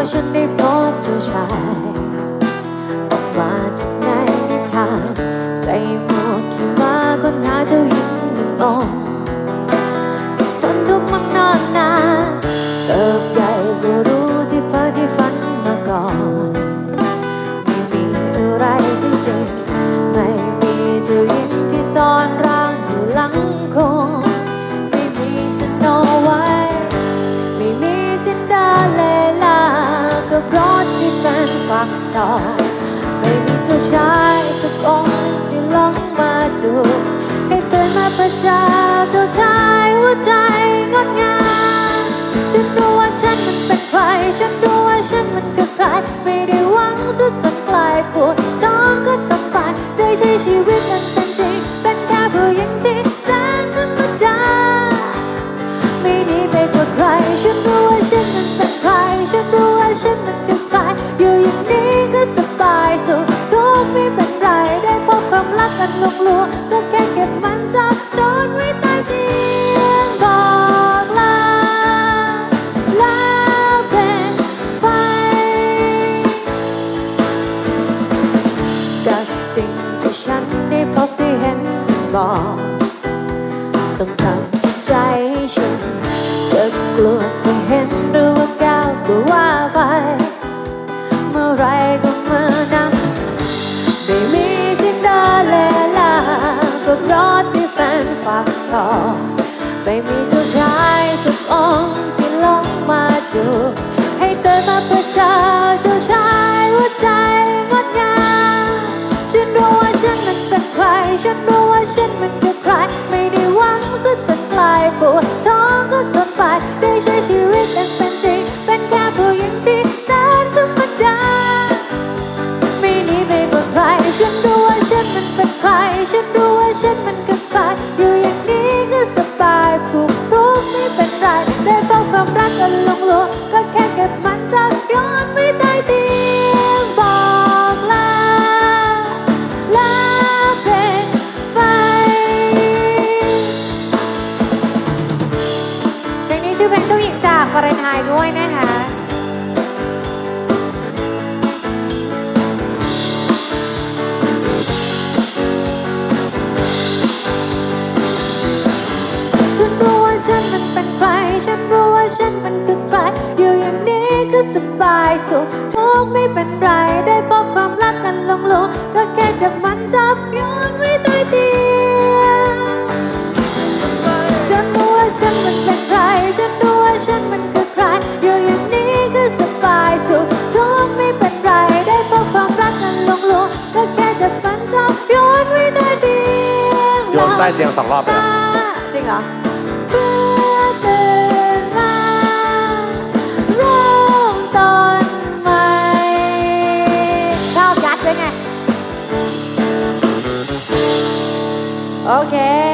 ว่าฉันได้พบเจ้าชายากทอไม่มีเจ้าชายสักองค์ที่ลงมาจูบให้ตื่นมาประจาเจ้าชายหัวใจงดงามฉันรู้ว่าฉันมันเป็นใครฉันรู้ ก็แค่เก็บมันจากโดนไว้ใต้เตียงบอกลาลาเป็นไฟกับสิ่งที่ฉันได้พบได้เห็นบอกต้องทำใจฉันจะกลัวจะเห็นหรือว่าก้าวก็ว่า ไม่มีเจ้าชายสักองค์ที่ลงมาจูบให้เตือมาเพื่อเจอเจ้าชายหัวใจงดงามฉันรู้ว่าฉันมันเป็นใคร ฉันรู้ว่าฉันมันคือใคร ไม่ได้หวังซะจนกลายปวดท้องก็ทนไปได้ใช้ชีวิตดังเป็นจริง เป็นแค่ผู้หญิงที่แสนธรรมดาไม่หนีไปกว่าใคร ฉันรู้ว่าฉันมันเป็นใคร ฉันรู้ว่าฉันมันคือใครอยู่ จากย้อนไม่ได้เตียงบอกลา ลาเป็นไฟเพลงนี้ชื่อเพลงเจ้าหญิงจากฟาเรนไฮน์ด้วยนะคะฉันรู้ว่าฉันมันเป็นใคร ฉันรู้ว่าฉันมันคือใครอยู่อย่างนี้ ก็สบายสุขทุกข์ไม่เป็นไร ได้พบความรักกันลงลงก็แค่จับมันจับโยนไว้ใต้เตียงฉันรู้ว่าฉันมันเป็นใคร ฉันรู้ว่าฉันมันคือใคร อยู่อย่างนี้ก็สบายสุขทุกข์ไม่เป็นไร ได้พบความรักกันลงลงก็แค่จับมันจับโยนไว้ใต้เตียงโยนใต้เตียงสองรอบเลยตาเหรอจริงเหรอ โอเค